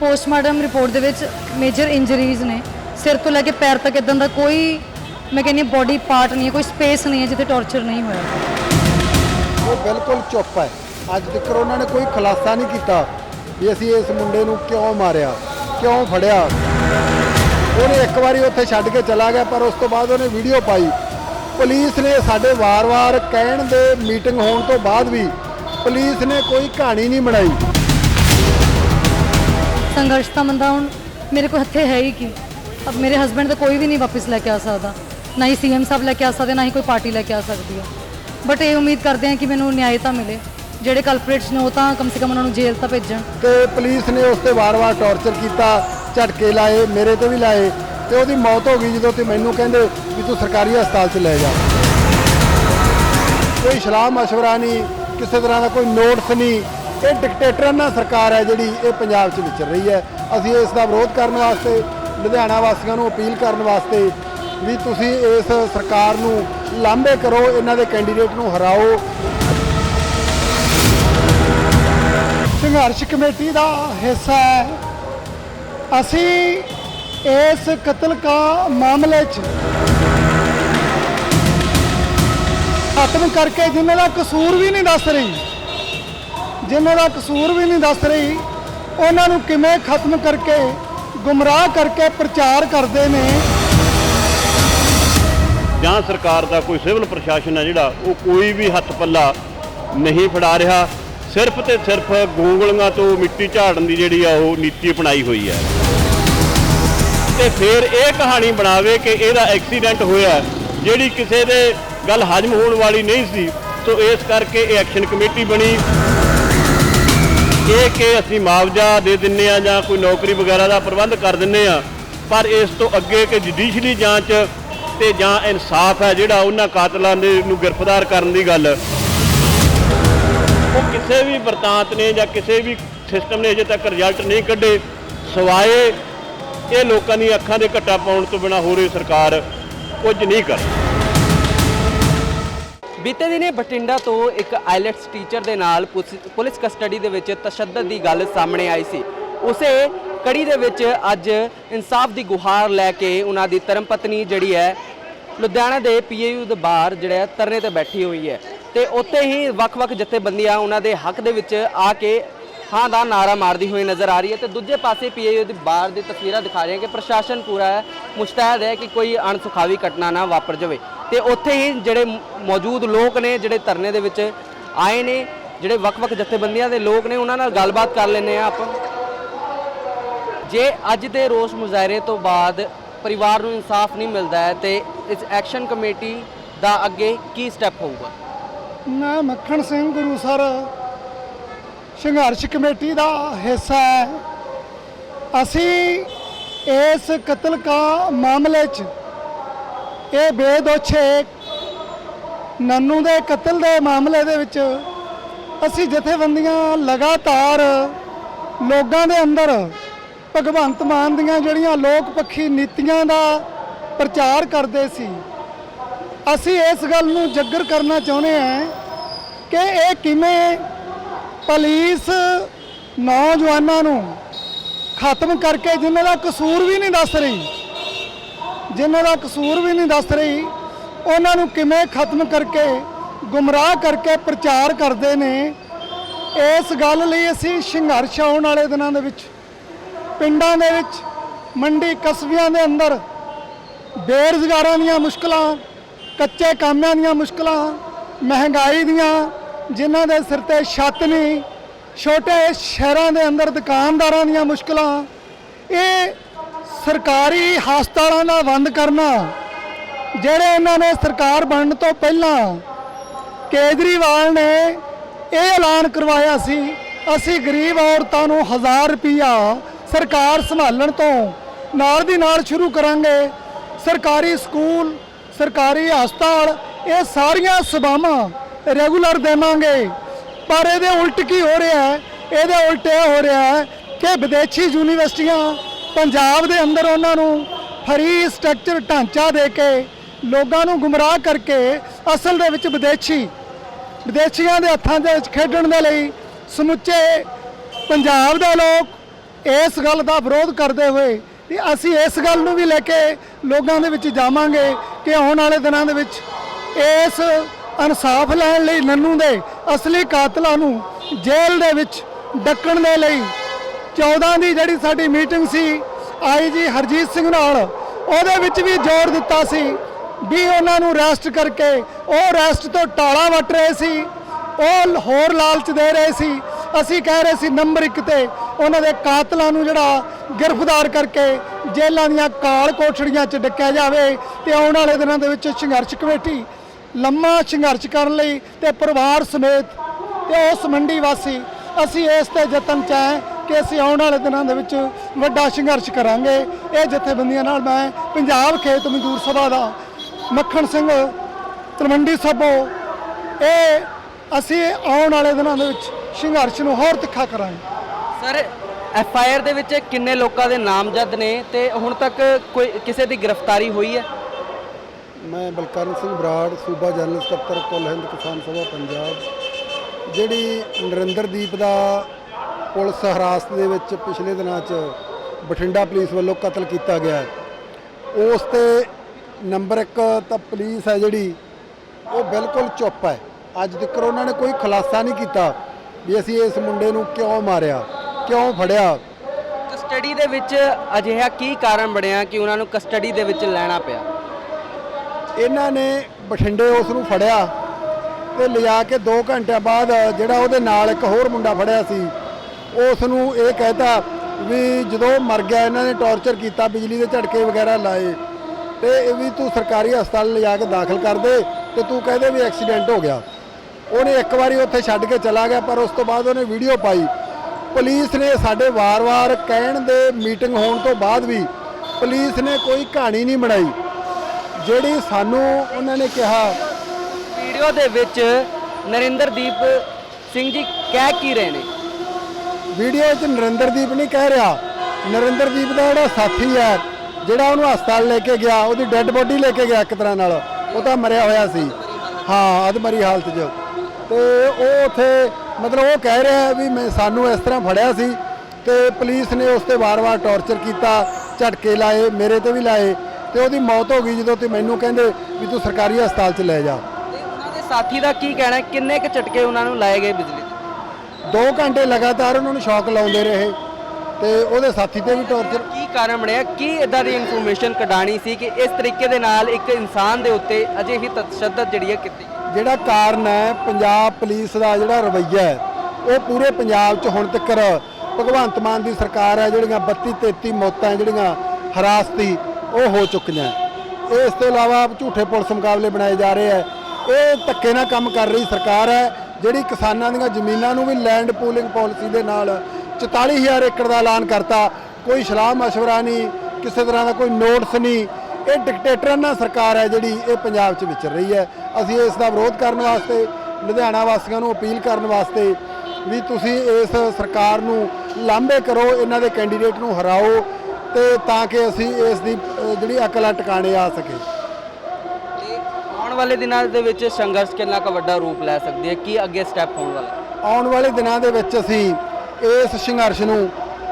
Postmortem report ਦੇ ਵਿੱਚ major injuries ਨੇ। ਸਿਰ ਤੋਂ ਲੈ ਕੇ ਪੈਰ ਤੱਕ ਇਦਾਂ ਦਾ ਕੋਈ, ਮੈਂ ਕਹਿੰਦੀ ਬੋਡੀ ਪਾਰਟ ਨਹੀਂ ਹੈ, ਕੋਈ ਸਪੇਸ ਨਹੀਂ ਹੈ ਜਿੱਥੇ ਟੌਰਚਰ ਨਹੀਂ ਹੋਇਆ। ਉਹ ਬਿਲਕੁਲ ਚੁੱਪ ਹੈ। ਅੱਜ ਤੱਕ ਉਹਨਾਂ ਨੇ ਕੋਈ ਖੁਲਾਸਾ ਨਹੀਂ ਕੀਤਾ ਵੀ ਅਸੀਂ ਇਸ ਮੁੰਡੇ ਨੂੰ ਕਿਉਂ ਮਾਰਿਆ, ਕਿਉਂ ਫੜਿਆ। ਉਹਨੇ ਇੱਕ ਵਾਰੀ ਉੱਥੇ ਛੱਡ ਕੇ ਚਲਾ ਗਿਆ, ਪਰ ਉਸ ਤੋਂ ਬਾਅਦ ਉਹਨੇ ਵੀਡੀਓ ਪਾਈ। ਪੁਲਿਸ ਨੇ ਸਾਡੇ ਵਾਰ-ਵਾਰ ਕਹਿਣ ਦੇ ਮੀਟਿੰਗ ਹੋਣ ਤੋਂ ਬਾਅਦ ਵੀ ਪੁਲਿਸ ਨੇ ਕੋਈ ਕਹਾਣੀ ਨਹੀਂ ਬਣਾਈ। ਸੰਘਰਸ਼ ਤਾਂ ਬੰਦਾ ਹੁਣ ਮੇਰੇ ਕੋਲ ਹੱਥੇ ਹੈ ਹੀ ਕੀ? ਅਬ ਮੇਰੇ ਹਸਬੰਡ ਤਾਂ ਕੋਈ ਵੀ ਨਹੀਂ ਵਾਪਸ ਲੈ ਕੇ ਆ ਸਕਦਾ। ਨਾ ਹੀ ਸੀਐਮ ਸਾਹਿਬ ਲੈ ਕੇ ਆ ਸਕਦੇ, ਨਾ ਹੀ ਕੋਈ ਪਾਰਟੀ ਲੈ ਕੇ ਆ ਸਕਦੀ ਹੈ ਬਟ ਇਹ ਉਮੀਦ ਕਰਦੇ ਹਾਂ ਕਿ ਮੈਨੂੰ ਨਿਆਂ ਤਾਂ ਮਿਲੇ। ਜਿਹੜੇ ਕਲਪਰੇਟਸ ਨੇ ਉਹ ਤਾਂ ਕਮ ਸੇ ਕਮ ਉਹਨਾਂ ਨੂੰ ਜੇਲ੍ਹ ਤਾਂ ਭੇਜਣ। ਤੇ ਪੁਲਿਸ ਨੇ ਉਸ ਤੇ ਵਾਰ-ਵਾਰ ਟੌਰਚਰ ਕੀਤਾ, ਝਟਕੇ ਲਾਏ, ਮੇਰੇ ਤੇ ਵੀ ਲਾਏ, ਤੇ ਉਹਦੀ ਮੌਤ ਹੋ ਗਈ ਜਦੋਂ ਤੇ ਮੈਨੂੰ ਕਹਿੰਦੇ ਵੀ ਤੂੰ ਸਰਕਾਰੀ ਹਸਪਤਾਲ 'ਚ ਲੈ ਜਾ। ਕੋਈ ਸ਼ਰਾਬ ਮਸ਼ਵਰਾ ਨਹੀਂ, ਕਿਸੇ ਤਰ੍ਹਾਂ ਦਾ ਕੋਈ ਨੋਟਸ ਨਹੀਂ ਇਹ ਡਿਕਟੇਟਰਾਂ ਸਰਕਾਰ ਹੈ ਜਿਹੜੀ ਇਹ ਪੰਜਾਬ 'ਚ ਵਿਚਰ ਰਹੀ ਹੈ। ਅਸੀਂ ਇਸ ਦਾ ਵਿਰੋਧ ਕਰਨ ਵਾਸਤੇ, ਲੁਧਿਆਣਾ ਵਾਸੀਆਂ ਨੂੰ ਅਪੀਲ ਕਰਨ ਵਾਸਤੇ ਵੀ ਤੁਸੀਂ ਇਸ ਸਰਕਾਰ ਨੂੰ ਲਾਂਭੇ ਕਰੋ, ਇਹਨਾਂ ਦੇ ਕੈਂਡੀਡੇਟ ਨੂੰ ਹਰਾਓ। ਸੰਘਰਸ਼ ਕਮੇਟੀ ਦਾ ਹਿੱਸਾ ਹੈ। ਅਸੀਂ ਇਸ ਕਤਲ ਕਾ ਮਾਮਲੇ 'ਚ ਖਤਮ ਕਰਕੇ ਜਿਨ੍ਹਾਂ ਦਾ ਕਸੂਰ ਵੀ ਨਹੀਂ ਦੱਸ ਰਹੀ। ਜਿਨ੍ਹਾਂ ਦਾ ਕਸੂਰ ਵੀ ਨਹੀਂ ਦੱਸ ਰਹੀ, ਉਹਨਾਂ ਨੂੰ ਕਿਵੇਂ ਖਤਮ ਕਰਕੇ, ਗੁੰਮਰਾਹ ਕਰਕੇ ਪ੍ਰਚਾਰ ਕਰਦੇ ਨੇ? ਜਾਂ ਸਰਕਾਰ ਦਾ ਕੋਈ ਸਿਵਲ ਪ੍ਰਸ਼ਾਸਨ ਹੈ ਜਿਹੜਾ, ਉਹ ਕੋਈ ਵੀ ਹੱਥ ਪੱਲਾ ਨਹੀਂ ਫੜਾ ਰਿਹਾ, ਸਿਰਫ ਤੇ ਸਿਰਫ ਗੋਂਗਲੀਆਂ ਤੋਂ ਮਿੱਟੀ ਝਾੜਨ ਦੀ ਜਿਹੜੀ ਆ ਉਹ ਨੀਤੀ ਅਪਣਾਈ ਹੋਈ ਹੈ। ਤੇ ਫਿਰ ਇਹ ਕਹਾਣੀ ਬਣਾਵੇ ਕਿ ਇਹਦਾ ਐਕਸੀਡੈਂਟ ਹੋਇਆ, ਜਿਹੜੀ ਕਿਸੇ ਦੇ ਗੱਲ ਹਜਮ ਹੋਣ ਵਾਲੀ ਨਹੀਂ ਸੀ ਸੋ ਇਸ ਕਰਕੇ ਇਹ ਐਕਸ਼ਨ ਕਮੇਟੀ ਬਣੀ। ਇਹ ਕਿ ਅਸੀਂ ਮੁਆਵਜ਼ਾ ਦੇ ਦਿੰਨੇ ਆ ਜਾਂ ਕੋਈ ਨੌਕਰੀ ਵਗੈਰਾ ਦਾ ਪ੍ਰਬੰਧ ਕਰ ਦਿੰਨੇ ਆ, ਪਰ ਇਸ ਤੋਂ ਅੱਗੇ ਕਿ ਜੁਡੀਸ਼ਲੀ ਜਾਂਚ ਤੇ ਜਾਂ ਇਨਸਾਫ ਹੈ ਜਿਹੜਾ ਉਹਨਾਂ ਕਾਤਲਾਂ ਦੇ ਨੂੰ ਗ੍ਰਿਫਤਾਰ ਕਰਨ ਦੀ ਗੱਲ। ਉਹ ਕਿਸੇ ਵੀ ਵਰਤਾਂਤ ਨੇ ਜਾਂ ਕਿਸੇ ਵੀ ਸਿਸਟਮ ਨੇ ਅਜੇ ਤੱਕ ਰਿਜ਼ਲਟ ਨਹੀਂ ਕੱਢੇ, ਸਵਾਏ ਇਹ ਲੋਕਾਂ ਦੀ ਅੱਖਾਂ ਦੇ ਘੱਟਾ ਪਾਉਣ ਤੋਂ ਬਿਨਾ ਹੋ ਰਹੀ ਸਰਕਾਰ ਕੁਝ ਨਹੀਂ ਕਰ ਬੀਤੇ ਦਿਨੇ ਬਠਿੰਡਾ ਤੋਂ ਇੱਕ ਆਈਲੈਟਸ ਟੀਚਰ ਦੇ ਨਾਲ ਪੁਲਿਸ- ਪੁਲਿਸ ਕਸਟਡੀ ਦੇ ਵਿੱਚ ਤਸ਼ੱਦਦ ਦੀ ਗੱਲ ਸਾਹਮਣੇ ਆਈ ਸੀ। ਉਸੇ ਕੜੀ ਦੇ ਵਿੱਚ ਅੱਜ ਇਨਸਾਫ ਦੀ ਗੁਹਾਰ ਲੈ ਕੇ ਉਹਨਾਂ ਦੀ ਧਰਮ ਪਤਨੀ ਜਿਹੜੀ ਹੈ, ਲੁਧਿਆਣਾ ਦੇ ਪੀਏਯੂ ਦੇ ਬਾਹਰ ਜਿਹੜਾ ਹੈ, ਧਰਨੇ ਤੇ ਬੈਠੀ ਹੋਈ ਹੈ। ਤੇ ਉੱਥੇ ਹੀ ਵੱਖ-ਵੱਖ ਜਥੇਬੰਦੀਆਂ ਉਹਨਾਂ ਦੇ ਹੱਕ ਦੇ ਵਿੱਚ ਆ ਕੇ ਹਾਂ ਦਾ ਨਾਰਾ ਮਾਰਦੀ ਹੋਈ ਨਜ਼ਰ ਆ ਰਹੀ ਹੈ ਤੇ ਦੂਜੇ ਪਾਸੇ ਪੀਏਯੂ ਦੇ ਬਾਹਰ ਦੀ ਤਸਵੀਰਾਂ ਦਿਖਾ ਰਹੀਆਂ ਕਿ ਪ੍ਰਸ਼ਾਸਨ ਪੂਰਾ ਮੁਸ਼ਤੈਦ ਹੈ ਕਿ ਕੋਈ ਅਣਸੁਖਾਵੀ ਘਟਨਾ ਨਾ ਵਾਪਰ ਜਾਵੇ। ਤੇ ਉੱਥੇ ਹੀ ਜਿਹੜੇ ਮੌਜੂਦ ਲੋਕ ਨੇ, ਜਿਹੜੇ ਧਰਨੇ ਦੇ ਵਿੱਚ ਆਏ ਨੇ, ਜਿਹੜੇ ਵੱਖ-ਵੱਖ ਜਥੇਬੰਦੀਆਂ ਦੇ ਲੋਕ ਨੇ, ਉਹਨਾਂ ਨਾਲ ਗੱਲਬਾਤ ਕਰ ਲੈਂਦੇ ਆ ਆਪਾਂ। ਜੇ ਅੱਜ ਦੇ ਰੋਸ ਮੁਜ਼ਾਹਰੇ ਤੋਂ ਬਾਅਦ ਪਰਿਵਾਰ ਨੂੰ ਇਨਸਾਫ ਨਹੀਂ ਮਿਲਦਾ ਹੈ, ਤੇ ਇਸ ਐਕਸ਼ਨ ਕਮੇਟੀ ਦਾ ਅੱਗੇ ਕੀ ਸਟੈਪ ਹੋਊਗਾ? ਮੈਂ ਮੱਖਣ ਸਿੰਘ ਗੁਰੂਸਰ ਸੰਘਰਸ਼ ਕਮੇਟੀ ਦਾ ਹਿੱਸਾ ਹੈ। ਅਸੀਂ ਇਸ ਕਤਲ ਕਾ ਮਾਮਲੇ 'ਚ ਇਹ ਬੇਦੋਸ਼ੇ ਨੰਨੂ ਦੇ ਕਤਲ ਦੇ ਮਾਮਲੇ ਦੇ ਵਿੱਚ ਅਸੀਂ ਜਥੇਬੰਦੀਆਂ ਲਗਾਤਾਰ ਲੋਕਾਂ ਦੇ ਅੰਦਰ ਭਗਵੰਤ ਮਾਨ ਦੀਆਂ ਜਿਹੜੀਆਂ ਲੋਕ ਪੱਖੀ ਨੀਤੀਆਂ ਦਾ ਪ੍ਰਚਾਰ ਕਰਦੇ ਸੀ। ਅਸੀਂ ਇਸ ਗੱਲ ਨੂੰ ਜੱਗਰ ਕਰਨਾ ਚਾਹੁੰਦੇ ਹਾਂ ਕਿ ਇਹ ਕਿਵੇਂ ਪੁਲਿਸ ਨੌਜਵਾਨਾਂ ਨੂੰ ਖਤਮ ਕਰਕੇ ਜਿਨ੍ਹਾਂ ਦਾ ਕਸੂਰ ਵੀ ਨਹੀਂ ਦੱਸ ਰਹੀ ਜਿਨ੍ਹਾਂ ਦਾ ਕਸੂਰ ਵੀ ਨਹੀਂ ਦੱਸ ਰਹੀ, ਉਹਨਾਂ ਨੂੰ ਕਿਵੇਂ ਖਤਮ ਕਰਕੇ, ਗੁੰਮਰਾਹ ਕਰਕੇ ਪ੍ਰਚਾਰ ਕਰਦੇ ਨੇ, ਇਸ ਗੱਲ ਲਈ ਅਸੀਂ ਸੰਘਰਸ਼ ਆਉਣ ਵਾਲੇ ਦਿਨਾਂ ਦੇ ਵਿੱਚ, ਪਿੰਡਾਂ ਦੇ ਵਿੱਚ, ਮੰਡੀ ਕਸਬਿਆਂ ਦੇ ਅੰਦਰ, ਬੇਰੁਜ਼ਗਾਰਾਂ ਦੀਆਂ ਮੁਸ਼ਕਲਾਂ, ਕੱਚੇ ਕਾਮਿਆਂ ਦੀਆਂ ਮੁਸ਼ਕਲਾਂ, ਮਹਿੰਗਾਈ ਦੀਆਂ, ਜਿਨ੍ਹਾਂ ਦੇ ਸਿਰ ਤੇ ਛੱਤ ਨਹੀਂ, ਛੋਟੇ ਸ਼ਹਿਰਾਂ ਦੇ ਅੰਦਰ ਦੁਕਾਨਦਾਰਾਂ ਦੀਆਂ ਮੁਸ਼ਕਲਾਂ, ਇਹ ਸਰਕਾਰੀ ਹਸਪਤਾਲਾਂ ਦਾ ਬੰਦ ਕਰਨਾ, ਜਿਹੜੇ ਇਹਨਾਂ ਨੇ ਸਰਕਾਰ ਬਣਨ ਤੋਂ ਪਹਿਲਾਂ ਕੇਜਰੀਵਾਲ ਨੇ ਇਹ ਐਲਾਨ ਕਰਵਾਇਆ ਸੀ, ਅਸੀਂ ਗਰੀਬ ਔਰਤਾਂ ਨੂੰ 1000 ਰੁਪਈਆ ਸਰਕਾਰ ਸੰਭਾਲਣ ਤੋਂ ਨਾਲ ਦੀ ਨਾਲ ਸ਼ੁਰੂ ਕਰਾਂਗੇ। ਸਰਕਾਰੀ ਸਕੂਲ, ਸਰਕਾਰੀ ਹਸਪਤਾਲ, ਇਹ ਸਾਰੀਆਂ ਸੇਵਾਵਾਂ ਰੈਗੂਲਰ ਦੇਵਾਂਗੇ। ਪਰ ਇਹਦੇ ਉਲਟ ਕੀ ਹੋ ਰਿਹਾ ਹੈ? ਇਹਦੇ ਉਲਟ ਇਹ ਹੋ ਰਿਹਾ ਹੈ ਕਿ ਵਿਦੇਸ਼ੀ ਯੂਨੀਵਰਸਿਟੀਆਂ ਪੰਜਾਬ ਦੇ ਅੰਦਰ ਉਹਨਾਂ ਨੂੰ ਫਰੀ ਸਟਰਕਚਰ ਢਾਂਚਾ ਦੇ ਕੇ ਲੋਕਾਂ ਨੂੰ ਗੁੰਮਰਾਹ ਕਰਕੇ ਅਸਲ ਦੇ ਵਿੱਚ ਵਿਦੇਸ਼ੀ, ਵਿਦੇਸ਼ੀਆਂ ਦੇ ਹੱਥਾਂ ਦੇ ਵਿੱਚ ਖੇਡਣ ਦੇ ਲਈ ਸਮੁੱਚੇ ਪੰਜਾਬ ਦੇ ਲੋਕ ਇਸ ਗੱਲ ਦਾ ਵਿਰੋਧ ਕਰਦੇ ਹੋਏ ਤੇ ਅਸੀਂ ਇਸ ਗੱਲ ਨੂੰ ਵੀ ਲੈ ਕੇ ਲੋਕਾਂ ਦੇ ਵਿੱਚ ਜਾਵਾਂਗੇ ਕਿ ਆਉਣ ਵਾਲੇ ਦਿਨਾਂ ਦੇ ਵਿੱਚ ਇਸ ਇਨਸਾਫ ਲੈਣ ਲਈ ਨੰਨੂ ਦੇ ਅਸਲੀ ਕਾਤਲਾਂ ਨੂੰ ਜੇਲ੍ਹ ਦੇ ਵਿੱਚ ਡੱਕਣ ਦੇ ਲਈ 14 ਦੀ ਜਿਹੜੀ ਸਾਡੀ ਮੀਟਿੰਗ ਸੀ, ਆਈਜੀ ਹਰਜੀਤ ਸਿੰਘ ਨਾਲ, ਉਹਦੇ ਵਿੱਚ ਵੀ ਜ਼ੋਰ ਦਿੱਤਾ ਸੀ ਵੀ ਉਹਨਾਂ ਨੂੰ ਰੈਸਟ ਕਰਕੇ, ਉਹ ਰੈਸਟ ਤੋਂ ਟਾਲਾ ਵੱਟ ਰਹੇ ਸੀ, ਉਹ ਹੋਰ ਲਾਲਚ ਦੇ ਰਹੇ ਸੀ। ਅਸੀਂ ਕਹਿ ਰਹੇ ਸੀ ਨੰਬਰ 1 ਤੇ ਉਹਨਾਂ ਦੇ ਕਾਤਲਾਂ ਨੂੰ ਜਿਹੜਾ ਗ੍ਰਿਫਤਾਰ ਕਰਕੇ ਜੇਲ੍ਹਾਂ ਦੀਆਂ ਕਾਲ ਕੋਠੜੀਆਂ 'ਚ ਡੱਕਿਆ ਜਾਵੇ ਤੇ ਆਉਣ ਵਾਲੇ ਦਿਨਾਂ ਦੇ ਵਿੱਚ ਸੰਘਰਸ਼ ਕਮੇਟੀ ਲੰਮਾ ਸੰਘਰਸ਼ ਕਰਨ ਲਈ ਤੇ ਪਰਿਵਾਰ ਸਮੇਤ ਤੇ ਉਸ ਮੰਡੀ ਵਾਸੀ, ਅਸੀਂ ਇਸ ਤੇ ਯਤਨ ਚ ਹੈ ਕਿ ਅਸੀਂ ਆਉਣ ਵਾਲੇ ਦਿਨਾਂ ਦੇ ਵਿੱਚ ਵੱਡਾ ਸੰਘਰਸ਼ ਕਰਾਂਗੇ। ਇਹ ਜਥੇਬੰਦੀਆਂ ਨਾਲ ਮੈਂ ਪੰਜਾਬ ਖੇਤ ਮਜ਼ਦੂਰ ਸਭਾ ਦਾ ਮੱਖਣ ਸਿੰਘ ਤਲਵੰਡੀ ਸਾਬੋ ਇਹ ਅਸੀਂ ਆਉਣ ਵਾਲੇ ਦਿਨਾਂ ਦੇ ਵਿੱਚ ਸੰਘਰਸ਼ ਨੂੰ ਹੋਰ ਤਿੱਖਾ ਕਰਾਂਗੇ। ਸਰ ਐਫ ਆਈ ਆਰ ਦੇ ਵਿੱਚ ਕਿੰਨੇ ਲੋਕਾਂ ਦੇ ਨਾਮਜ਼ਦ ਨੇ ਤੇ ਹੁਣ ਤੱਕ ਕੋਈ ਕਿਸੇ ਦੀ ਗ੍ਰਿਫਤਾਰੀ ਹੋਈ ਹੈ? ਮੈਂ ਬਲਕਰਨ ਸਿੰਘ ਬਰਾੜ ਸੂਬਾ ਜਨਰਲ ਸਕੱਤਰ ਕੁੱਲ ਹਿੰਦ ਕਿਸਾਨ ਸਭਾ ਪੰਜਾਬ। ਜਿਹੜੀ ਨਰਿੰਦਰਦੀਪ ਦਾ ਪੁਲਿਸ ਹਿਰਾਸਤ ਦੇ ਵਿੱਚ ਪਿਛਲੇ ਦਿਨਾਂ 'ਚ ਬਠਿੰਡਾ ਪੁਲਿਸ ਵੱਲੋਂ ਕਤਲ ਕੀਤਾ ਗਿਆ। ਉਸ ਤੇ ਨੰਬਰ 1 ਤਾਂ ਪੁਲਿਸ ਹੈ ਜਿਹੜੀ ਉਹ ਬਿਲਕੁਲ ਚੁੱਪ ਹੈ। ਅੱਜ ਤੱਕ ਉਹਨਾਂ ਨੇ ਕੋਈ ਖੁਲਾਸਾ ਨਹੀਂ ਕੀਤਾ ਵੀ ਅਸੀਂ ਇਸ ਮੁੰਡੇ ਨੂੰ ਕਿਉਂ ਮਾਰਿਆ ਕਿਉਂ ਫੜਿਆ। ਕਸਟਡੀ ਦੇ ਵਿੱਚ ਅਜਿਹਾ ਕੀ ਕਾਰਨ ਬਣਿਆ ਕਿ ਉਹਨਾਂ ਨੂੰ ਕਸਟਡੀ ਦੇ ਵਿੱਚ ਲੈਣਾ ਪਿਆ? ਇਹਨਾਂ ਨੇ ਬਠਿੰਡੇ ਉਸ ਨੂੰ ਫੜਿਆ ਤੇ ਲਿਜਾ ਕੇ 2 ਘੰਟਿਆਂ ਬਾਅਦ ਜਿਹੜਾ ਉਹਦੇ ਨਾਲ ਇੱਕ ਹੋਰ ਮੁੰਡਾ ਫੜਿਆ ਸੀ ਉਸ ਨੂੰ ਇਹ ਕਹਿਤਾ ਵੀ ਜਦੋਂ ਮਰ ਗਿਆ, ਇਹਨਾਂ ਨੇ ਟੌਰਚਰ ਕੀਤਾ, ਬਿਜਲੀ ਦੇ ਝਟਕੇ ਵਗੈਰਾ ਲਾਏ ਤੇ ਇਹ ਵੀ ਤੂੰ ਸਰਕਾਰੀ ਹਸਪਤਾਲ ਲਿਜਾ ਕੇ ਦਾਖਲ ਕਰ ਦੇ ਤੇ ਤੂੰ ਕਹਦੇ ਵੀ ਐਕਸੀਡੈਂਟ ਹੋ ਗਿਆ। ਉਹਨੇ ਇੱਕ ਵਾਰੀ ਉੱਥੇ ਛੱਡ ਕੇ ਚਲਾ ਗਿਆ, ਪਰ ਉਸ ਤੋਂ ਬਾਅਦ ਉਹਨੇ ਵੀਡੀਓ ਪਾਈ। ਪੁਲਿਸ ਨੇ ਸਾਡੇ ਵਾਰ-ਵਾਰ ਕਹਿਣ ਦੇ ਮੀਟਿੰਗ ਹੋਣ ਤੋਂ ਬਾਅਦ ਵੀ ਪੁਲਿਸ ਨੇ ਕੋਈ ਕਹਾਣੀ ਨਹੀਂ ਬਣਾਈ। ਜਿਹੜੀ ਸਾਨੂੰ ਉਹਨਾਂ ਨੇ ਕਿਹਾ। ਵੀਡੀਓ ਦੇ ਵਿੱਚ ਨਰਿੰਦਰਦੀਪ ਸਿੰਘ ਜੀ ਕਹਿ ਕੀ ਰਹੇ ਨੇ? ਵੀਡੀਓ 'ਚ ਨਰਿੰਦਰਦੀਪ ਨਹੀਂ ਕਹਿ ਰਿਹਾ। ਨਰਿੰਦਰਦੀਪ ਦਾ ਜਿਹੜਾ ਸਾਥੀ ਹੈ, ਜਿਹੜਾ ਉਹਨੂੰ ਹਸਪਤਾਲ ਲੈ ਕੇ ਗਿਆ, ਉਹਦੀ ਡੈੱਡ ਬੋਡੀ ਲੈ ਕੇ ਗਿਆ ਇੱਕ ਤਰ੍ਹਾਂ ਨਾਲ, ਉਹ ਤਾਂ ਮਰਿਆ ਹੋਇਆ ਸੀ। ਹਾਂ ਅਧਮਰੀ ਹਾਲਤ 'ਚ। ਤੇ ਉਹ ਉੱਥੇ ਮਤਲਬ ਉਹ ਕਹਿ ਰਿਹਾ ਵੀ ਮੈਂ ਸਾਨੂੰ ਇਸ ਤਰ੍ਹਾਂ ਫੜਿਆ ਸੀ ਤੇ ਪੁਲਿਸ ਨੇ ਉਸ ਤੇ ਵਾਰ-ਵਾਰ ਟੌਰਚਰ ਕੀਤਾ, ਝਟਕੇ ਲਾਏ, ਮੇਰੇ ਤੇ ਵੀ ਲਾਏ ਤੇ ਉਹਦੀ ਮੌਤ ਹੋ ਗਈ ਜਦੋਂ ਤੇ ਮੈਨੂੰ ਕਹਿੰਦੇ ਵੀ ਤੂੰ ਸਰਕਾਰੀ ਹਸਪਤਾਲ 'ਚ ਲੈ ਜਾ। ਤੇ ਉਹਨਾਂ ਦੇ ਸਾਥੀ ਦਾ ਕੀ ਕਹਿਣਾ ਹੈ? ਕਿੰਨੇ ਕੁ ਝਟਕੇ ਉਹਨਾਂ ਨੂੰ ਲਾਏ ਗਏ ਬਿਜਲੀ ਦੇ? 2 ਘੰਟੇ ਲਗਾਤਾਰ ਉਹਨਾਂ ਨੂੰ ਸ਼ੌਕ ਲਾਉਂਦੇ ਰਹੇ ਤੇ ਉਹਦੇ ਸਾਥੀ ਤੇ ਵੀ ਟੌਰਚਰ ਕੀ ਕਾਰਨ ਬਣਿਆ? ਕੀ ਇਦਾਂ ਦੀ ਇਨਫੋਰਮੇਸ਼ਨ ਕਢਾਣੀ ਸੀ ਕਿ ਇਸ ਤਰੀਕੇ ਦੇ ਨਾਲ ਇੱਕ ਇਨਸਾਨ ਦੇ ਉੱਤੇ ਅਜਿਹੀ ਤਸ਼ੱਦਦ ਜਿਹੜੀ ਹੈ ਕੀਤੀ ਜਿਹੜਾ ਕਾਰਨ ਹੈ ਪੰਜਾਬ ਪੁਲਿਸ ਦਾ ਜਿਹੜਾ ਰਵੱਈਆ ਹੈ ਉਹ ਪੂਰੇ ਪੰਜਾਬ 'ਚ ਹੁਣ ਤੱਕ ਭਗਵੰਤ ਮਾਨ ਦੀ ਸਰਕਾਰ ਹੈ ਜਿਹੜੀਆਂ 32 33 ਮੌਤਾਂ ਹੈ ਜਿਹੜੀਆਂ ਹਰਾਸਤੀ ਉਹ ਹੋ ਚੁੱਕੀਆਂ। ਇਸ ਤੋਂ ਇਲਾਵਾ ਝੂਠੇ ਪੁਲਿਸ ਮੁਕਾਬਲੇ ਬਣਾਏ ਜਾ ਰਹੇ ਹੈ। ਇਹ ਧੱਕੇ ਨਾਲ ਕੰਮ ਕਰ ਰਹੀ ਸਰਕਾਰ ਹੈ। ਜਿਹੜੀ ਕਿਸਾਨਾਂ ਦੀਆਂ ਜ਼ਮੀਨਾਂ ਨੂੰ ਵੀ ਲੈਂਡ ਪੂਲਿੰਗ ਪਾਲਿਸੀ ਦੇ ਨਾਲ 44000 ਏਕੜ ਦਾ ਐਲਾਨ ਕਰਤਾ, ਕੋਈ ਸਲਾਹ ਮਸ਼ਵਰਾ ਨਹੀਂ, ਕਿਸੇ ਤਰ੍ਹਾਂ ਦਾ ਕੋਈ ਨੋਟਸ ਨਹੀਂ। ਇਹ ਡਿਕਟੇਟਰਾਨਾ ਸਰਕਾਰ ਹੈ ਜਿਹੜੀ ਇਹ ਪੰਜਾਬ 'ਚ ਵਿਚਰ ਰਹੀ ਹੈ। ਅਸੀਂ ਇਸ ਦਾ ਵਿਰੋਧ ਕਰਨ ਵਾਸਤੇ, ਲੁਧਿਆਣਾ ਵਾਸੀਆਂ ਨੂੰ ਅਪੀਲ ਕਰਨ ਵਾਸਤੇ ਵੀ ਤੁਸੀਂ ਇਸ ਸਰਕਾਰ ਨੂੰ ਲਾਂਭੇ ਕਰੋ, ਇਹਨਾਂ ਦੇ ਕੈਂਡੀਡੇਟ ਨੂੰ ਹਰਾਓ ਤੇ ਤਾਂ ਕਿ ਅਸੀਂ ਇਸ ਦੀ ਜਿਹੜੀ ਅਕਲ ਟਿਕਾਣੇ ਆ ਸਕੇ। ਆਉਣ ਵਾਲੇ ਦਿਨਾਂ ਦੇ ਵਿੱਚ ਸੰਘਰਸ਼ ਕਿੰਨਾ ਕੁ ਵੱਡਾ ਰੂਪ ਲੈ ਸਕਦੀ ਹੈ? ਕੀ ਅੱਗੇ ਸਟੈਪ ਹੋਣ ਵਾਲਾ ਹੈ? ਆਉਣ ਵਾਲੇ ਦਿਨਾਂ ਦੇ ਵਿੱਚ ਅਸੀਂ ਇਸ ਸੰਘਰਸ਼ ਨੂੰ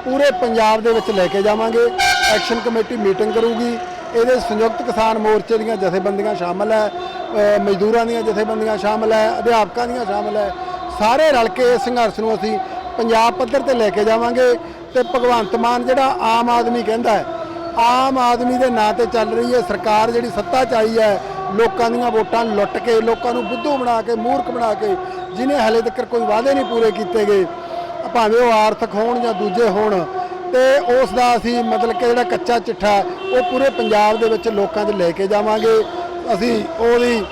ਪੂਰੇ ਪੰਜਾਬ ਦੇ ਵਿੱਚ ਲੈ ਕੇ ਜਾਵਾਂਗੇ। ਐਕਸ਼ਨ ਕਮੇਟੀ ਮੀਟਿੰਗ ਕਰੂਗੀ। ਇਹਦੇ ਸੰਯੁਕਤ ਕਿਸਾਨ ਮੋਰਚੇ ਦੀਆਂ ਜਥੇਬੰਦੀਆਂ ਸ਼ਾਮਲ ਹੈ ਅ, ਮਜ਼ਦੂਰਾਂ ਦੀਆਂ ਜਥੇਬੰਦੀਆਂ ਸ਼ਾਮਲ ਹੈ ਅਧਿਆਪਕਾਂ ਦੀਆਂ ਸ਼ਾਮਲ ਹੈ। ਸਾਰੇ ਰਲ ਕੇ ਇਸ ਸੰਘਰਸ਼ ਨੂੰ ਅਸੀਂ ਪੰਜਾਬ ਪੱਧਰ ਤੇ ਲੈ ਕੇ ਜਾਵਾਂਗੇ ਤੇ ਭਗਵੰਤ ਮਾਨ ਜਿਹੜਾ ਆਮ ਆਦਮੀ ਕਹਿੰਦਾ ਹੈ ਆਮ ਆਦਮੀ ਦੇ ਨਾਂ ਤੇ ਚੱਲ ਰਹੀ ਹੈ ਸਰਕਾਰ ਜਿਹੜੀ ਸੱਤਾ 'ਚ ਆਈ ਹੈ ਲੋਕਾਂ ਦੀਆਂ ਵੋਟਾਂ ਲੁੱਟ ਕੇ, ਲੋਕਾਂ ਨੂੰ ਬੁੱਧੂ ਬਣਾ ਕੇ, ਮੂਰਖ ਬਣਾ ਕੇ, ਜਿਨੇ ਹਲੇ ਤੱਕ ਕੋਈ ਵਾਅਦੇ ਨਹੀਂ ਪੂਰੇ ਕੀਤੇ ਗਏ, ਭਾਵੇਂ ਉਹ ਆਰਥਿਕ ਹੋਣ ਜਾਂ ਦੂਜੇ ਹੋਣ, ਤੇ ਉਸ ਦਾ ਅਸੀਂ ਮਤਲਬ ਕਿ ਜਿਹੜਾ ਕੱਚਾ ਚਿੱਠਾ ਉਹ ਪੂਰੇ ਪੰਜਾਬ ਦੇ ਵਿੱਚ ਲੋਕਾਂ 'ਚ ਲੈ ਕੇ ਜਾਵਾਂਗੇ। ਅਸੀਂ ਉਹਦੀ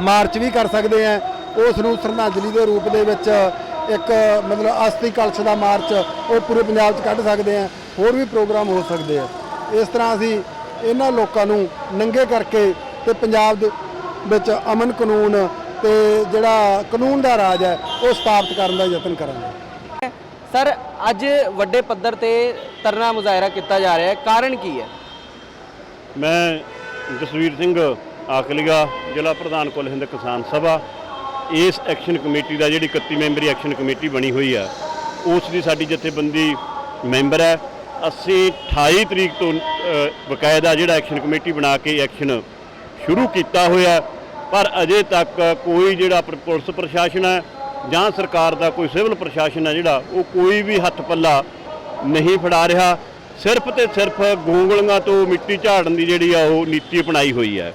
ਮਾਰਚ ਵੀ ਕਰ ਸਕਦੇ ਹਾਂ। ਉਸ ਨੂੰ ਸ਼ਰਧਾਂਜਲੀ ਦੇ ਰੂਪ ਦੇ ਵਿੱਚ ਇੱਕ ਮਤਲਬ ਅਸਥੀ ਕਲਸ਼ ਦਾ ਮਾਰਚ ਉਹ ਪੂਰੇ ਪੰਜਾਬ 'ਚ ਕੱਢ ਸਕਦੇ ਹਾਂ। ਹੋਰ ਵੀ ਪ੍ਰੋਗਰਾਮ ਹੋ ਸਕਦੇ ਆ। ਇਸ ਤਰ੍ਹਾਂ ਅਸੀਂ ਇਹਨਾਂ ਲੋਕਾਂ ਨੂੰ ਨੰਗੇ ਕਰਕੇ ਤੇ ਪੰਜਾਬ ਦੇ ਵਿੱਚ ਅਮਨ ਕਾਨੂੰਨ ਤੇ ਜਿਹੜਾ ਕਾਨੂੰਨ ਦਾ ਰਾਜ ਹੈ ਉਹ ਸਥਾਪਿਤ ਕਰਨ ਦਾ ਯਤਨ ਕਰਾਂਗੇ। ਸਰ ਅੱਜ ਵੱਡੇ ਪੱਧਰ ਤੇ ਤਰਨਾ ਮੁਜ਼ਾਹਰਾ ਕੀਤਾ ਜਾ ਰਿਹਾ ਹੈ। ਕਾਰਨ ਕੀ ਹੈ? ਮੈਂ ਜਸਵੀਰ ਸਿੰਘ ਆਕਲੀਆ ਜ਼ਿਲ੍ਹਾ ਪ੍ਰਧਾਨ ਕੁੱਲ ਹਿੰਦ ਕਿਸਾਨ ਸਭਾ। ਇਸ ਐਕਸ਼ਨ ਕਮੇਟੀ ਦਾ ਜਿਹੜੀ 31 ਮੈਂਬਰੀ ਐਕਸ਼ਨ ਕਮੇਟੀ ਬਣੀ ਹੋਈ ਆ ਉਸ ਦੀ ਸਾਡੀ ਜਥੇਬੰਦੀ ਮੈਂਬਰ ਹੈ। ਅਸੀਂ 28 ਤਰੀਕ ਤੋਂ ਬਕਾਇਦਾ ਜਿਹੜਾ ਐਕਸ਼ਨ ਕਮੇਟੀ ਬਣਾ ਕੇ ਐਕਸ਼ਨ ਸ਼ੁਰੂ ਕੀਤਾ ਹੋਇਆ ਪਰ ਅਜੇ ਤੱਕ ਕੋਈ ਜਿਹੜਾ ਪੁਲਿਸ ਪ੍ਰਸ਼ਾਸਨ ਹੈ ਜਾਂ ਸਰਕਾਰ ਦਾ ਕੋਈ ਸਿਵਲ ਪ੍ਰਸ਼ਾਸਨ ਹੈ ਜਿਹੜਾ, ਉਹ ਕੋਈ ਵੀ ਹੱਥ ਪੱਲਾ ਨਹੀਂ ਫੜਾ ਰਿਹਾ। ਸਿਰਫ ਤੇ ਸਿਰਫ ਗੋਂਗਲੀਆਂ ਤੋਂ ਮਿੱਟੀ ਝਾੜਨ ਦੀ ਜਿਹੜੀ ਆ ਉਹ ਨੀਤੀ ਅਪਣਾਈ ਹੋਈ ਹੈ।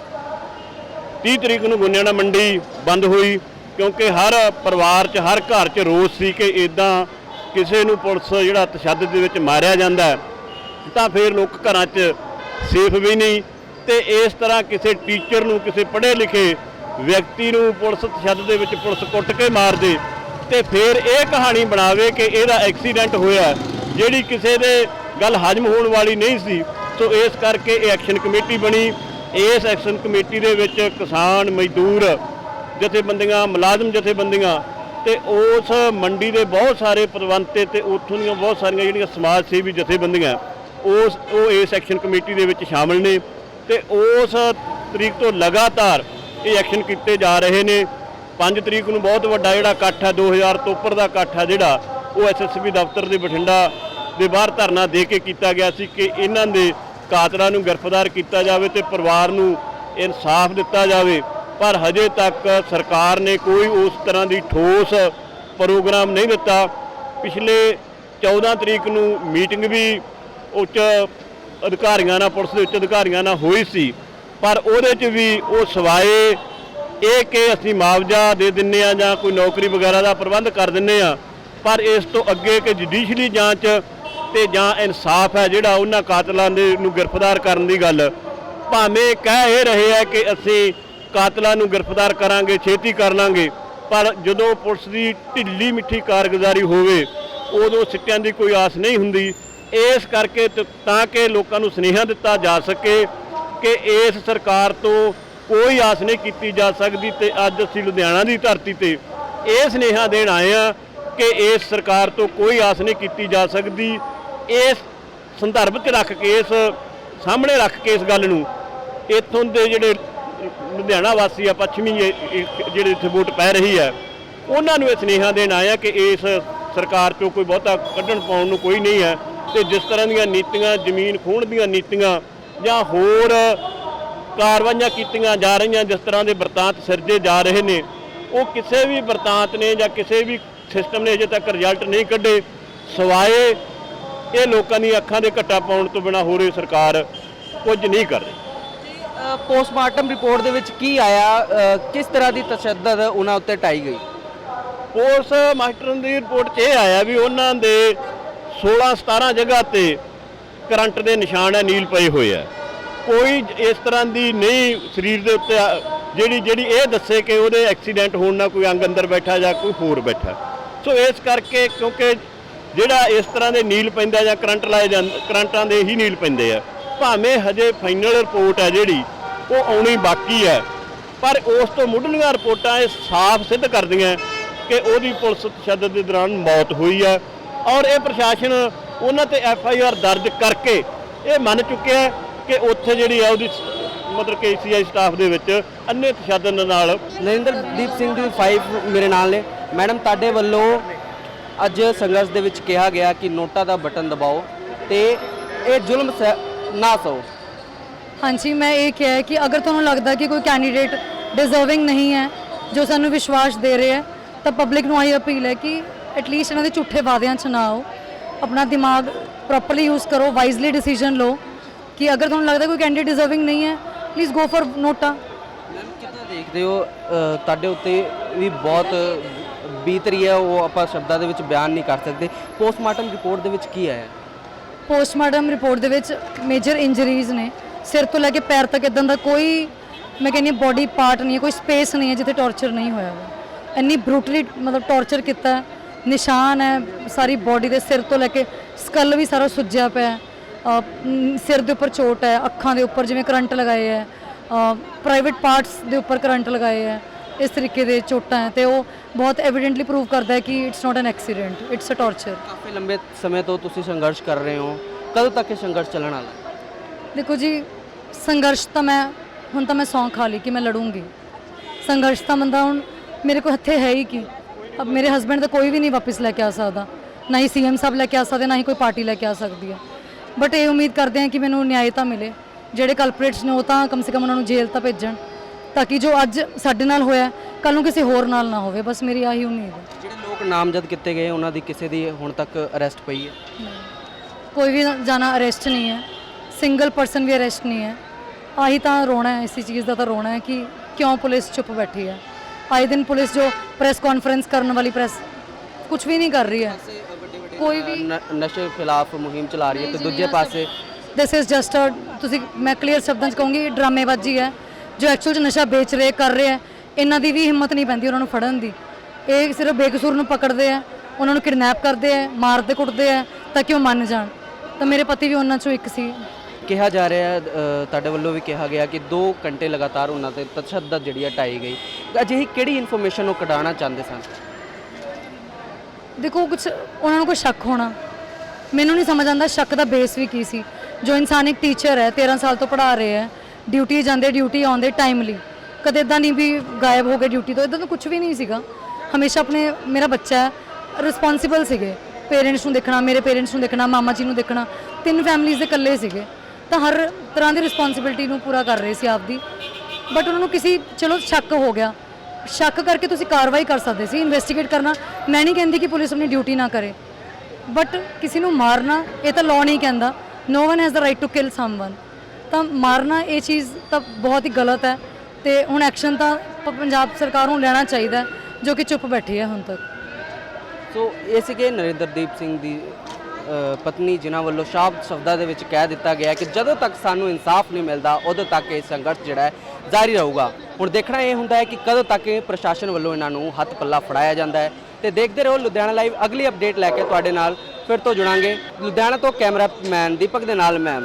30 ਤਰੀਕ ਨੂੰ ਗੁੰਨਿਆਣਾ ਮੰਡੀ ਬੰਦ ਹੋਈ, ਕਿਉਂਕਿ ਹਰ ਪਰਿਵਾਰ 'ਚ, ਹਰ ਘਰ 'ਚ ਰੋਸ ਸੀ ਕਿ ਇਦਾਂ ਕਿਸੇ ਨੂੰ ਪੁਲਿਸ ਜਿਹੜਾ ਤਸ਼ੱਦਦ ਦੇ ਵਿੱਚ ਮਾਰਿਆ ਜਾਂਦਾ ਤਾਂ ਫਿਰ ਲੋਕ ਘਰਾਂ 'ਚ ਸੇਫ ਵੀ ਨਹੀਂ ਤੇ ਇਸ ਤਰ੍ਹਾਂ ਕਿਸੇ ਟੀਚਰ ਨੂੰ, ਕਿਸੇ ਪੜ੍ਹੇ ਲਿਖੇ ਵਿਅਕਤੀ ਨੂੰ ਪੁਲਿਸ ਤਸ਼ੱਦਦ ਦੇ ਵਿੱਚ ਪੁਲਿਸ ਕੁੱਟ ਕੇ ਮਾਰ ਦੇ ਤੇ ਫਿਰ ਇਹ ਕਹਾਣੀ ਬਣਾਵੇ ਕਿ ਇਹਦਾ ਐਕਸੀਡੈਂਟ ਹੋਇਆ, ਜਿਹੜੀ ਕਿਸੇ ਦੇ ਗੱਲ ਹਜਮ ਹੋਣ ਵਾਲੀ ਨਹੀਂ ਸੀ। ਸੋ ਇਸ ਕਰਕੇ ਇਹ ਐਕਸ਼ਨ ਕਮੇਟੀ ਬਣੀ। ਇਸ ਐਕਸ਼ਨ ਕਮੇਟੀ ਦੇ ਵਿੱਚ ਕਿਸਾਨ, ਮਜ਼ਦੂਰ, ਜਥੇਬੰਦੀਆਂ, ਮੁਲਾਜ਼ਮ ਜਥੇਬੰਦੀਆਂ ਤੇ ਉਸ ਮੰਡੀ ਦੇ ਬਹੁਤ ਸਾਰੇ ਪ੍ਰਬੰਧਤੇ ਤੇ ਉੱਥੋਂ ਦੀਆਂ ਬਹੁਤ ਸਾਰੀਆਂ ਜਿਹੜੀਆਂ ਸਮਾਜ ਸੇਵੀ ਜਥੇਬੰਦੀਆਂ, ਉਸ, ਉਹ ਇਸ ਐਕਸ਼ਨ ਕਮੇਟੀ ਦੇ ਵਿੱਚ ਸ਼ਾਮਲ ਨੇ। ਤੇ ਉਸ ਤਰੀਕ ਤੋਂ ਲਗਾਤਾਰ ਇਹ ਐਕਸ਼ਨ ਕੀਤੇ ਜਾ ਰਹੇ ਨੇ। 5 ਤਰੀਕ ਨੂੰ ਬਹੁਤ ਵੱਡਾ ਜਿਹੜਾ ਇਕੱਠ ਹੈ 2000 ਤੋਂ ਉੱਪਰ ਦਾ ਇਕੱਠ ਹੈ ਜਿਹੜਾ, ਉਹ ਐਸਐਸਬੀ ਦਫ਼ਤਰ ਦੇ ਬਠਿੰਡਾ ਦੇ ਬਾਹਰ ਧਰਨਾ ਦੇ ਕੇ ਕੀਤਾ ਗਿਆ ਸੀ ਕਿ ਇਹਨਾਂ ਦੇ ਕਾਤਲਾਂ ਨੂੰ ਗ੍ਰਿਫਤਾਰ ਕੀਤਾ ਜਾਵੇ ਤੇ ਪਰਿਵਾਰ ਨੂੰ ਇਨਸਾਫ ਦਿੱਤਾ ਜਾਵੇ। ਪਰ ਹਜੇ ਤੱਕ ਸਰਕਾਰ ਨੇ ਕੋਈ ਉਸ ਤਰ੍ਹਾਂ ਦੀ ਠੋਸ ਪ੍ਰੋਗਰਾਮ ਨਹੀਂ ਦਿੱਤਾ। ਪਿਛਲੇ 14 ਤਰੀਕ ਨੂੰ ਮੀਟਿੰਗ ਵੀ ਉੱਚ ਅਧਿਕਾਰੀਆਂ ਨਾਲ, ਪੁਲਿਸ ਦੇ ਉੱਚ ਅਧਿਕਾਰੀਆਂ ਨਾਲ ਹੋਈ ਸੀ। ਪਰ ਉਹਦੇ 'ਚ ਵੀ ਉਹ ਸਵਾਏ, ਇਹ ਕਿ ਅਸੀਂ ਮੁਆਵਜ਼ਾ ਦੇ ਦਿੰਨੇ ਆ ਜਾਂ ਕੋਈ ਨੌਕਰੀ ਵਗੈਰਾ ਦਾ ਪ੍ਰਬੰਧ ਕਰ ਦਿੰਨੇ ਆ। ਪਰ ਇਸ ਤੋਂ ਅੱਗੇ ਕਿ ਜੁਡੀਸ਼ਰੀ ਜਾਂਚ ਤੇ ਜਾਂ ਇਨਸਾਫ ਹੈ ਜਿਹੜਾ ਉਹਨਾਂ ਕਾਤਲਾਂ ਦੇ ਨੂੰ ਗ੍ਰਿਫਤਾਰ ਕਰਨ ਦੀ ਗੱਲ, ਭਾਵੇਂ ਕਹਿ ਇਹ ਰਹੇ ਆ ਕਿ ਅਸੀਂ ਕਾਤਲਾਂ ਨੂੰ ਗ੍ਰਿਫਤਾਰ ਕਰਾਂਗੇ, ਛੇਤੀ ਕਰ ਲਾਂਗੇ, ਪਰ ਜਦੋਂ ਪੁਲਿਸ ਦੀ ਢਿੱਲੀ ਮਿੱਠੀ ਕਾਰਗੁਜ਼ਾਰੀ ਹੋਵੇ, ਉਦੋਂ ਸਿੱਟਿਆਂ ਦੀ ਕੋਈ ਆਸ ਨਹੀਂ ਹੁੰਦੀ। ਇਸ ਕਰਕੇ ਤਾਂ ਕਿ ਲੋਕਾਂ ਨੂੰ ਸੁਨੇਹਾ ਦਿੱਤਾ ਜਾ ਸਕੇ ਕਿ ਇਸ ਸਰਕਾਰ ਤੋਂ ਕੋਈ ਆਸ ਨਹੀਂ ਕੀਤੀ ਜਾ ਸਕਦੀ ਤੇ ਅੱਜ ਅਸੀਂ ਲੁਧਿਆਣਾ ਦੀ ਧਰਤੀ ਤੇ ਇਹ ਸੁਨੇਹਾ ਦੇਣ ਆਏ ਆ ਕਿ ਇਸ ਸਰਕਾਰ ਤੋਂ ਕੋਈ ਆਸ ਨਹੀਂ ਕੀਤੀ ਜਾ ਸਕਦੀ। ਇਸ ਸੰਦਰਭ 'ਚ ਰੱਖ ਕੇ, ਇਸ ਸਾਹਮਣੇ ਰੱਖ ਕੇ ਇਸ ਗੱਲ ਨੂੰ, ਇੱਥੋਂ ਦੇ ਜਿਹੜੇ ਲੁਧਿਆਣਾ ਵਾਸੀ ਆ, ਪੱਛਮੀ ਜਿਹੜੇ ਇੱਥੇ ਵੋਟ ਪੈ ਰਹੀ ਹੈ ਉਹਨਾਂ ਨੂੰ ਇਹ ਸੁਨੇਹਾ ਦੇਣ ਆਇਆ ਕਿ ਇਸ ਸਰਕਾਰ 'ਚੋਂ ਕੋਈ ਬਹੁਤਾ ਕੱਢਣ ਪਾਉਣ ਨੂੰ ਕੋਈ ਨਹੀਂ ਹੈ ਤੇ ਜਿਸ ਤਰ੍ਹਾਂ ਦੀਆਂ ਨੀਤੀਆਂ ਜ਼ਮੀਨ ਖੋਹਣ ਦੀਆਂ ਨੀਤੀਆਂ ਜਾਂ ਹੋਰ ਕਾਰਵਾਈਆਂ ਕੀਤੀਆਂ ਜਾ ਰਹੀਆਂ ਜਿਸ ਤਰ੍ਹਾਂ ਦੇ ਵਰਤਾਂਤ ਸਿਰਜੇ ਜਾ ਰਹੇ ਨੇ ਉਹ ਕਿਸੇ ਵੀ ਵਰਤਾਂਤ ਨੇ ਜਾਂ ਕਿਸੇ ਵੀ ਸਿਸਟਮ ਨੇ ਅਜੇ ਤੱਕ ਰਿਜ਼ਲਟ ਨਹੀਂ ਕੱਢੇ ਸਵਾਏ ਇਹ ਲੋਕਾਂ ਦੀਆਂ ਅੱਖਾਂ ਦੇ ਘੱਟਾ ਪਾਉਣ ਤੋਂ ਬਿਨਾ ਹੋਰ ਇਹ ਸਰਕਾਰ ਕੁਝ ਨਹੀਂ ਕਰ ਰਹੀ। ਪੋਸਟਮਾਰਟਮ ਰਿਪੋਰਟ ਦੇ ਵਿੱਚ ਕੀ ਆਇਆ? ਕਿਸ ਤਰ੍ਹਾਂ ਦੀ ਤਸ਼ੱਦਦ ਉਹਨਾਂ ਉੱਤੇ ਟਾਈ ਗਈ? ਪੁਲਿਸ ਮਾਸਟਰ ਦੀ ਰਿਪੋਰਟ 'ਚ ਇਹ ਆਇਆ ਵੀ ਉਹਨਾਂ ਦੇ 16 17 ਜਗ੍ਹਾ ਤੇ ਕਰੰਟ ਦੇ ਨਿਸ਼ਾਨ ਹੈ, ਨੀਲ ਪਏ ਹੋਏ ਆ ਕੋਈ ਇਸ ਤਰ੍ਹਾਂ ਦੀ ਨਹੀਂ ਸਰੀਰ ਦੇ ਉੱਤੇ ਜਿਹੜੀ ਜਿਹੜੀ ਇਹ ਦੱਸੇ ਕਿ ਉਹਦੇ ਐਕਸੀਡੈਂਟ ਹੋਣ ਨਾਲ ਕੋਈ ਅੰਗ ਅੰਦਰ ਬੈਠਾ ਜਾਂ ਕੋਈ ਹੋਰ ਬੈਠਾ। ਸੋ ਇਸ ਕਰਕੇ ਕਿਉਂਕਿ ਜਿਹੜਾ ਇਸ ਤਰ੍ਹਾਂ ਦੇ ਨੀਲ ਪੈਂਦਾ ਜਾਂ ਕਰੰਟ ਲਾਏ ਜਾਂਦੇ ਕਰੰਟਾਂ ਦੇ ਹੀ ਨੀਲ ਪੈਂਦੇ ਆ, ਭਾਵੇਂ ਹਜੇ ਫਾਈਨਲ ਰਿਪੋਰਟ ਹੈ ਜਿਹੜੀ, ਉਹ ਆਉਣੀ ਬਾਕੀ ਹੈ। ਪਰ ਉਸ ਤੋਂ ਮੁੱਢਲੀਆਂ ਰਿਪੋਰਟਾਂ ਇਹ ਸਾਫ਼ ਸਿੱਧ ਕਰਦੀਆਂ ਕਿ ਉਹਦੀ ਪੁਲਿਸ ਤਸ਼ੱਦਦ ਦੇ ਦੌਰਾਨ ਮੌਤ ਹੋਈ ਹੈ। ਔਰ ਇਹ ਪ੍ਰਸ਼ਾਸਨ ਉਹਨਾਂ ਤੇ ਐਫ ਆਈ ਆਰ ਦਰਜ ਕਰਕੇ ਇਹ ਮੰਨ ਚੁੱਕਿਆ ਹੈ ਕਿ ਉੱਥੇ ਜਿਹੜੀ ਹੈ ਉਹਦੀ ਸ- ਮਤਲਬ ਕਿ ਸੀਆਈ ਸਟਾਫ ਦੇ ਵਿੱਚ ਅੰਨੇ ਤਸ਼ੱਦਦ ਨਾਲ ਨਰਿੰਦਰਦੀਪ ਸਿੰਘ ਜੀ 5 ਮੇਰੇ ਨਾਲ ਨੇ। ਮੈਡਮ ਤੁਹਾਡੇ ਵੱਲੋਂ ਅੱਜ ਸੰਘਰਸ਼ ਦੇ ਵਿੱਚ ਕਿਹਾ ਗਿਆ ਕਿ ਨੋਟਾ ਦਾ ਬਟਨ ਦਬਾਓ ਤੇ ਇਹ ਜ਼ੁਲਮ ਸ- ਨਾ ਸਹੋ। ਹਾਂਜੀ ਮੈਂ ਇਹ ਕਿਹਾ ਹੈ ਕਿ ਅਗਰ ਤੁਹਾਨੂੰ ਲੱਗਦਾ ਕਿ ਕੋਈ ਕੈਂਡੀਡੇਟ ਡਿਜ਼ਰਵਿੰਗ ਨਹੀਂ ਹੈ ਜੋ ਸਾਨੂੰ ਵਿਸ਼ਵਾਸ ਦੇ ਰਿਹਾ ਹੈ ਤਾਂ ਪਬਲਿਕ ਨੂੰ ਆਈ ਅਪੀਲ ਹੈ ਕਿ ਐਟਲੀਸਟ ਇਹਨਾਂ ਦੇ ਝੂਠੇ ਵਾਅਦਿਆਂ 'ਚ ਨਾ ਆਓ। ਆਪਣਾ ਦਿਮਾਗ ਪ੍ਰੋਪਰਲੀ ਯੂਜ਼ ਕਰੋ ਵਾਈਜ਼ਲੀ ਡਿਸੀਜਨ ਲਓ ਕਿ ਅਗਰ ਤੁਹਾਨੂੰ ਲੱਗਦਾ ਕੋਈ ਕੈਂਡੀਡੇਟ ਡਿਜ਼ਰਵਿੰਗ ਨਹੀਂ ਹੈ please go for NOTA. Ma'am ਕਿੱਦਾਂ ਦੇਖਦੇ ਹੋ ਤੁਹਾਡੇ ਉੱਤੇ ਵੀ ਬਹੁਤ ਬੀਤ ਰਹੀ ਹੈ ਉਹ ਆਪਾਂ ਸ਼ਬਦਾਂ ਦੇ ਵਿੱਚ ਬਿਆਨ ਨਹੀਂ ਕਰ ਸਕਦੇ। ਪੋਸਟਮਾਰਟਮ ਰਿਪੋਰਟ ਦੇ ਵਿੱਚ ਕੀ ਆਇਆ? ਪੋਸਟਮਾਰਟਮ ਰਿਪੋਰਟ ਦੇ ਵਿੱਚ ਮੇਜਰ ਇੰਜਰੀਜ਼ ਨੇ। ਸਿਰ ਤੋਂ ਲੈ ਕੇ ਪੈਰ ਤੱਕ ਇਦਾਂ ਦਾ ਕੋਈ ਮੈਂ ਕਹਿੰਦੀ ਬੋਡੀ ਪਾਰਟ ਨਹੀਂ ਹੈ ਕੋਈ ਸਪੇਸ ਨਹੀਂ ਹੈ ਜਿੱਥੇ ਟੌਰਚਰ ਨਹੀਂ ਹੋਇਆ ਹੋਇਆ। ਇੰਨੀ ਬਰੂਟਲੀ ਮਤਲਬ ਟੌਰਚਰ ਕੀਤਾ। ਨਿਸ਼ਾਨ ਹੈ ਸਾਰੀ ਬੋਡੀ ਦੇ ਸਿਰ ਤੋਂ ਲੈ ਕੇ ਸਕਲ ਵੀ ਸਾਰਾ ਸੁੱਜਿਆ ਪਿਆ ਹੈ। ਅ, ਮ, ਸਿਰ ਦੇ ਉੱਪਰ ਚੋਟ ਹੈ ਅੱਖਾਂ ਦੇ ਉੱਪਰ ਜਿਵੇਂ ਕਰੰਟ ਲਗਾਏ ਹੈ ਪ੍ਰਾਈਵੇਟ ਪਾਰਟਸ ਦੇ ਉੱਪਰ ਕਰੰਟ ਲਗਾਏ ਹੈ ਇਸ ਤਰੀਕੇ ਦੇ ਚੋਟਾਂ ਹੈ ਤੇ ਉਹ ਬਹੁਤ ਐਵੀਡੈਂਟਲੀ ਪ੍ਰੂਵ ਕਰਦਾ ਹੈ ਕਿ it's not an accident it's a torture ਕਾਫੀ ਲੰਬੇ ਸਮੇਂ ਤੋਂ ਤੁਸੀਂ ਸੰਘਰਸ਼ ਕਰ ਰਹੇ ਹੋ ਕਦੋਂ ਤੱਕ ਇਹ ਸੰਘਰਸ਼ ਚੱਲਣ ਵਾਲਾ ਹੈ? ਦੇਖੋ ਜੀ ਸੰਘਰਸ਼ ਤਾਂ ਮੈਂ ਹੁਣ ਤਾਂ ਮੈਂ ਸੌਂ ਖਾ ਲਈ ਕਿ ਮੈਂ ਲੜੂੰਗੀ। ਸੰਘਰਸ਼ ਤਾਂ ਬੰਦਾ ਹੁਣ ਮੇਰੇ ਕੋਲ ਹੱਥੇ ਹੈ ਹੀ ਕੀ? ਅਬ ਮੇਰੇ ਹਸਬੰਡ ਤਾਂ ਕੋਈ ਵੀ ਨਹੀਂ ਵਾਪਸ ਲੈ ਕੇ ਆ ਸਕਦਾ। ਨਾ ਹੀ ਸੀਐਮ ਸਾਹਿਬ ਲੈ ਕੇ ਆ ਸਕਦੇ ਨਾ ਹੀ ਕੋਈ ਪਾਰਟੀ ਲੈ ਕੇ ਆ ਸਕਦੀ ਹੈ। ਬਟ ਇਹ ਉਮੀਦ ਕਰਦੇ ਹਾਂ ਕਿ ਮੈਨੂੰ ਨਿਆਂ ਤਾਂ ਮਿਲੇ। ਜਿਹੜੇ ਕਲਪਰੇਟਸ ਨੇ ਉਹ ਤਾਂ ਕਮ ਸੇ ਕਮ ਉਹਨਾਂ ਨੂੰ ਜੇਲ੍ਹ ਤਾਂ ਭੇਜਣ ਤਾਂ ਕਿ ਜੋ ਅੱਜ ਸਾਡੇ ਨਾਲ ਹੋਇਆ ਕੱਲ ਨੂੰ ਕਿਸੇ ਹੋਰ ਨਾਲ ਨਾ ਹੋਵੇ। ਬਸ ਮੇਰੀ ਆਹੀ ਉਮੀਦ ਹੈ। ਜਿਹੜੇ ਲੋਕ ਨਾਮਜ਼ਦ ਕੀਤੇ ਗਏ ਉਹਨਾਂ ਦੀ ਕਿਸੇ ਦੀ ਹੁਣ ਤੱਕ ਅਰੈਸਟ ਪਈ ਹੈ? ਕੋਈ ਵੀ ਜਾਣਾ ਅਰੈਸਟ ਨਹੀਂ ਹੈ। ਸਿੰਗਲ ਪਰਸਨ ਵੀ ਅਰੈਸਟ ਨਹੀਂ ਹੈ। ਆਹੀ ਤਾਂ ਰੋਣਾ ਹੈ ਇਸੇ ਚੀਜ਼ ਦਾ ਤਾਂ ਰੋਣਾ ਹੈ ਕਿ ਕਿਉਂ ਪੁਲਿਸ ਚੁੱਪ ਬੈਠੀ ਹੈ। ਆਏ ਦਿਨ ਪੁਲਿਸ ਜੋ ਪ੍ਰੈਸ ਕਾਨਫਰੰਸ ਕਰਨ ਵਾਲੀ ਪ੍ਰੈਸ ਕੁਝ ਵੀ ਨਹੀਂ ਕਰ ਰਹੀ ਹੈ। ਕੋਈ ਵੀ ਨਸ਼ੇ ਖਿਲਾਫ ਮੁਹਿੰਮ ਚਲਾ ਰਹੀ ਹੈ ਤੇ ਦੂਜੇ ਪਾਸੇ ਦਿਸ ਇਜ਼ ਜਸਟ ਤੁਸੀਂ ਮੈਂ ਕਲੀਅਰ ਸ਼ਬਦਾਂ 'ਚ ਕਹੂੰਗੀ ਡਰਾਮੇਬਾਜ਼ੀ ਹੈ ਜੋ ਐਕਚੁਅਲ 'ਚ ਨਸ਼ਾ ਵੇਚ ਰਹੇ ਕਰ ਰਹੇ ਹੈ ਇਹਨਾਂ ਦੀ ਵੀ ਹਿੰਮਤ ਨਹੀਂ ਪੈਂਦੀ ਉਹਨਾਂ ਨੂੰ ਫੜਨ ਦੀ। ਇਹ ਸਿਰਫ ਬੇਕਸੂਰ ਨੂੰ ਪਕੜਦੇ ਆ ਉਹਨਾਂ ਨੂੰ ਕਿਡਨੈਪ ਕਰਦੇ ਆ ਮਾਰਦੇ ਕੁੱਟਦੇ ਆ ਤਾਂ ਕਿ ਉਹ ਮੰਨ ਜਾਣ? ਤਾਂ ਮੇਰੇ ਪਤੀ ਵੀ ਉਹਨਾਂ 'ਚੋਂ ਇੱਕ ਸੀ। ਕਿਹਾ ਜਾ ਰਿਹਾ ਹੈ ਅ, ਤੁਹਾਡੇ ਵੱਲੋਂ ਵੀ ਕਿਹਾ ਗਿਆ ਕਿ 2 ਘੰਟੇ ਲਗਾਤਾਰ ਉਹਨਾਂ ਤੇ ਤਸ਼ੱਦਦ ਜਿਹੜੀ ਹੈ ਢਾਈ ਗਈ। ਅਜਿਹੀ ਕਿਹੜੀ ਇਨਫੋਰਮੇਸ਼ਨ ਉਹ ਕਢਾਉਣਾ ਚਾਹੁੰਦੇ ਸਨ? ਦੇਖੋ ਕੁਝ ਉਹਨਾਂ ਨੂੰ ਕੋਈ ਸ਼ੱਕ ਹੋਣਾ। ਮੈਨੂੰ ਨਹੀਂ ਸਮਝ ਆਉਂਦਾ ਸ਼ੱਕ ਦਾ ਬੇਸ ਵੀ ਕੀ ਸੀ। ਜੋ ਇਨਸਾਨ ਇੱਕ ਟੀਚਰ ਹੈ 13 ਸਾਲ ਤੋਂ ਪੜ੍ਹਾ ਰਹੇ ਹੈ ਡਿਊਟੀ ਜਾਂਦੇ ਡਿਊਟੀ ਆਉਂਦੇ ਟਾਈਮਲੀ ਕਦੇ ਇਦਾਂ ਨਹੀਂ ਵੀ ਗਾਇਬ ਹੋ ਗਏ ਡਿਊਟੀ ਤੋਂ ਇਦਾਂ ਤਾਂ ਕੁਝ ਵੀ ਨਹੀਂ ਸੀਗਾ। ਹਮੇਸ਼ਾ ਆਪਣੇ ਮੇਰਾ ਬੱਚਾ ਹੈ ਰਿਸਪੌਂਸਿਬਲ ਸੀਗੇ। ਪੇਰੈਂਟਸ ਨੂੰ ਦੇਖਣਾ ਮੇਰੇ ਪੇਰੈਂਟਸ ਨੂੰ ਦੇਖਣਾ ਮਾਮਾ ਜੀ ਨੂੰ ਦੇਖਣਾ। ਤਿੰਨ ਫੈਮਲੀਜ਼ ਦੇ ਇਕੱਲੇ ਸੀਗੇ। ਤਾਂ ਹਰ ਤਰ੍ਹਾਂ ਦੀ ਰਿਸਪੌਂਸਿਬਿਲਟੀ ਨੂੰ ਪੂਰਾ ਕਰ ਰਹੇ ਸੀ ਆਪਦੀ। ਬਟ ਉਹਨਾਂ ਨੂੰ ਕਿਸੇ, ਚਲੋ ਸ਼ੱਕ ਹੋ ਗਿਆ। ਸ਼ੱਕ ਕਰਕੇ ਤੁਸੀਂ ਕਾਰਵਾਈ ਕਰ ਸਕਦੇ ਸੀ ਇਨਵੈਸਟੀਗੇਟ ਕਰਨਾ। ਮੈਂ ਨਹੀਂ ਕਹਿੰਦੀ ਕਿ ਪੁਲਿਸ ਆਪਣੀ ਡਿਊਟੀ ਨਾ ਕਰੇ। ਬਟ ਕਿਸੇ ਨੂੰ ਮਾਰਨਾ, ਇਹ ਤਾਂ ਲਾਅ ਨਹੀਂ ਕਹਿੰਦਾ। No one has the right to kill someone ਤਾਂ ਮਾਰਨਾ ਇਹ ਚੀਜ਼ ਤਾਂ ਬਹੁਤ ਹੀ ਗਲਤ ਹੈ। ਤੇ ਹੁਣ ਐਕਸ਼ਨ ਤਾਂ ਪੰਜਾਬ ਸਰਕਾਰ ਨੂੰ ਲੈਣਾ ਚਾਹੀਦਾ ਜੋ ਕਿ ਚੁੱਪ ਬੈਠੀ ਹੈ ਹੁਣ ਤੱਕ। ਸੋ ਇਹ ਸੀਗੇ ਨਰਿੰਦਰਦੀਪ ਸਿੰਘ ਦੀ ਪਤਨੀ ਜਿਨ੍ਹਾਂ ਵੱਲੋਂ ਸ਼ਾਬਦ ਸ਼ਬਦਾਂ ਦੇ ਵਿੱਚ ਕਹਿ ਦਿੱਤਾ ਗਿਆ ਕਿ ਜਦੋਂ ਤੱਕ ਸਾਨੂੰ ਇਨਸਾਫ ਨਹੀਂ ਮਿਲਦਾ, ਉਦੋਂ ਤੱਕ ਇਹ ਸੰਘਰਸ਼ ਜਿਹੜਾ ਹੈ ਜਾਰੀ ਰਹੂਗਾ। ਹੁਣ ਦੇਖਣਾ ਇਹ ਹੁੰਦਾ ਹੈ ਕਿ ਕਦੋਂ ਤੱਕ ਪ੍ਰਸ਼ਾਸਨ ਵੱਲੋਂ ਇਹਨਾਂ ਨੂੰ ਹੱਥ ਪੱਲਾ ਫੜਾਇਆ ਜਾਂਦਾ ਹੈ। ਤੇ ਦੇਖਦੇ ਰਹੋ ਲੁਧਿਆਣਾ ਲਾਈਵ ਅਗਲੀ ਅਪਡੇਟ ਲੈ ਕੇ ਤੁਹਾਡੇ ਨਾਲ ਫਿਰ ਤੋਂ ਜੁੜਾਂਗੇ। ਲੁਧਿਆਣਾ ਤੋਂ ਕੈਮਰਾਮੈਨ ਦੀਪਕ ਦੇ ਨਾਲ ਮੈਂ